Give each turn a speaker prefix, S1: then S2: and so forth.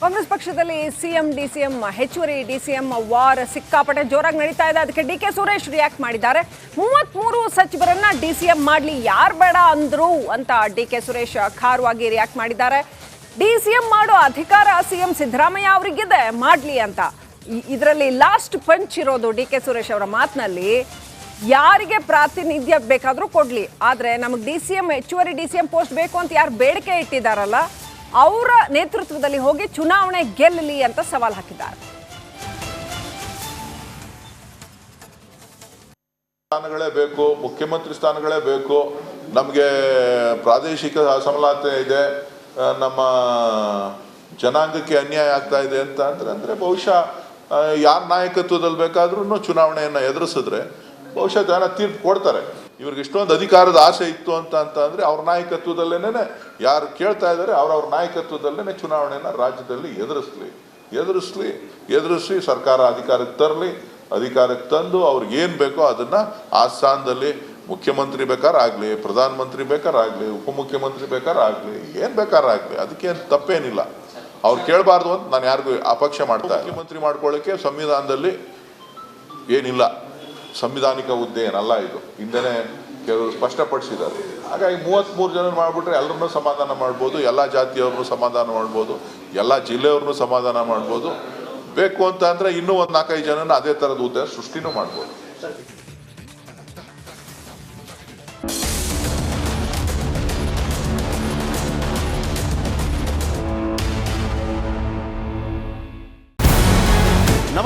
S1: ಕಾಂಗ್ರೆಸ್ ಪಕ್ಷದಲ್ಲಿ CM, DCM, ಹೆಚ್ಚುವರಿ DCM ವಾರ ಸಿಕ್ಕಾಪಟ್ಟೆ ಜೋರಾಗಿ ನಡೀತಾ ಇದೆ. ಅದಕ್ಕೆ ಡಿ ಕೆ ಸುರೇಶ್ ರಿಯಾಕ್ಟ್ ಮಾಡಿದ್ದಾರೆ. ಮೂವತ್ಮೂರು ಸಚಿವರನ್ನ ಡಿಸಿಎಂ ಮಾಡಲಿ ಯಾರು ಬೇಡ ಅಂದ್ರು ಅಂತ ಡಿ ಕೆ ಸುರೇಶ್ ಖಾರವಾಗಿ ರಿಯಾಕ್ಟ್ ಮಾಡಿದ್ದಾರೆ. ಡಿಸಿಎಂ ಮಾಡೋ ಅಧಿಕಾರ ಸಿಎಂ ಸಿದ್ದರಾಮಯ್ಯ ಅವರಿಗಿದೆ, ಮಾಡಲಿ ಅಂತ. ಇದರಲ್ಲಿ ಲಾಸ್ಟ್ ಪಂಚ್ ಇರೋದು ಡಿ ಕೆ ಸುರೇಶ್ ಅವರ ಮಾತಿನಲ್ಲಿ, ಯಾರಿಗೆ ಪ್ರಾತಿನಿಧ್ಯ ಬೇಕಾದರೂ ಕೊಡಲಿ. ಆದರೆ ನಮಗೆ ಡಿ ಸಿ ಎಂ ಹೆಚ್ಚುವರಿ ಡಿ ಸಿ ಎಂ ಪೋಸ್ಟ್ ಬೇಕು ಅಂತ ಯಾರು ಬೇಡಿಕೆ ಇಟ್ಟಿದ್ದಾರಲ್ಲ ಅವರ ನೇತೃತ್ವದಲ್ಲಿ ಹೋಗಿ ಚುನಾವಣೆ ಗೆಲ್ಲಲಿ ಅಂತ ಸವಾಲು ಹಾಕಿದ್ದಾರೆ.
S2: ಸ್ಥಾನಗಳೇ ಬೇಕು, ಮುಖ್ಯಮಂತ್ರಿ ಸ್ಥಾನಗಳೇ ಬೇಕು. ನಮಗೆ ಪ್ರಾದೇಶಿಕ ಅಸಮಲತೆ ಇದೆ. ನಮ್ಮ ಜನಾಂಗಕ್ಕೆ ಅನ್ಯಾಯ ಆಗ್ತಾ ಇದೆ ಅಂತ ಅಂದರೆ ಅಂದರೆ ಬಹುಶಃ ಯಾರ ನಾಯಕತ್ವದಲ್ಲಿ ಬೇಕಾದ್ರೂ ಚುನಾವಣೆಯನ್ನು ಎದುರಿಸಿದ್ರೆ ಬಹುಶಃ ಜನ ತೀರ್ಪು ಕೊಡ್ತಾರೆ. ಇವ್ರಿಗೆ ಇಷ್ಟೊಂದು ಅಧಿಕಾರದ ಆಸೆ ಇತ್ತು ಅಂತ ಅಂತ ಅಂದ್ರೆ ಅವ್ರ ನಾಯಕತ್ವದಲ್ಲೇನೆ ಯಾರು ಕೇಳ್ತಾ ಇದ್ದಾರೆ ಅವ್ರವ್ರ ನಾಯಕತ್ವದಲ್ಲೇನೆ ಚುನಾವಣೆಯನ್ನು ರಾಜ್ಯದಲ್ಲಿ ಎದುರಿಸ್ಲಿ. ಎದುರಿಸ್ಲಿ. ಎದುರಿಸಿ ಸರ್ಕಾರ ಅಧಿಕಾರಕ್ಕೆ ತರಲಿ. ಅಧಿಕಾರಕ್ಕೆ ತಂದು ಅವ್ರಿಗೆ ಏನು ಬೇಕೋ ಅದನ್ನ ಆ ಸ್ಥಾನದಲ್ಲಿ ಮುಖ್ಯಮಂತ್ರಿ ಬೇಕಾರಾಗ್ಲಿ ಪ್ರಧಾನಮಂತ್ರಿ ಬೇಕಾರಾಗ್ಲಿ ಉಪಮುಖ್ಯಮಂತ್ರಿ ಬೇಕಾರಾಗ್ಲಿ ಏನು ಬೇಕಾರಾಗ್ಲಿ ಅದಕ್ಕೇನು ತಪ್ಪೇನಿಲ್ಲ. ಅವ್ರು ಕೇಳಬಾರ್ದು ಅಂತ ನಾನು ಯಾರಿಗೂ ಅಪಕ್ಷ ಮಾಡ್ತಾ. ಮುಖ್ಯಮಂತ್ರಿ ಮಾಡ್ಕೊಳ್ಳಿಕ್ಕೆ ಸಂವಿಧಾನದಲ್ಲಿ ಏನಿಲ್ಲ. ಸಂವಿಧಾನಿಕ ಹುದ್ದೆ ಏನಲ್ಲ ಇದು. ಹಿಂದೆ ಕೆಲವರು ಸ್ಪಷ್ಟಪಡಿಸಿದ್ದಾರೆ. ಹಾಗಾಗಿ ಮೂವತ್ತ್ಮೂರು ಜನ ಮಾಡಿಬಿಟ್ರೆ ಎಲ್ಲರನ್ನೂ ಸಮಾಧಾನ ಮಾಡ್ಬೋದು, ಎಲ್ಲ ಜಾತಿಯವ್ರನ್ನೂ ಸಮಾಧಾನ ಮಾಡ್ಬೋದು, ಎಲ್ಲ ಜಿಲ್ಲೆಯವ್ರನ್ನೂ ಸಮಾಧಾನ ಮಾಡ್ಬೋದು. ಬೇಕು ಅಂತ ಅಂದರೆ ಇನ್ನೂ ಒಂದು ನಾಲ್ಕೈದು ಜನನ ಅದೇ ಥರದ ಹುದ್ದೆ ಸೃಷ್ಟಿನೂ ಮಾಡ್ಬೋದು.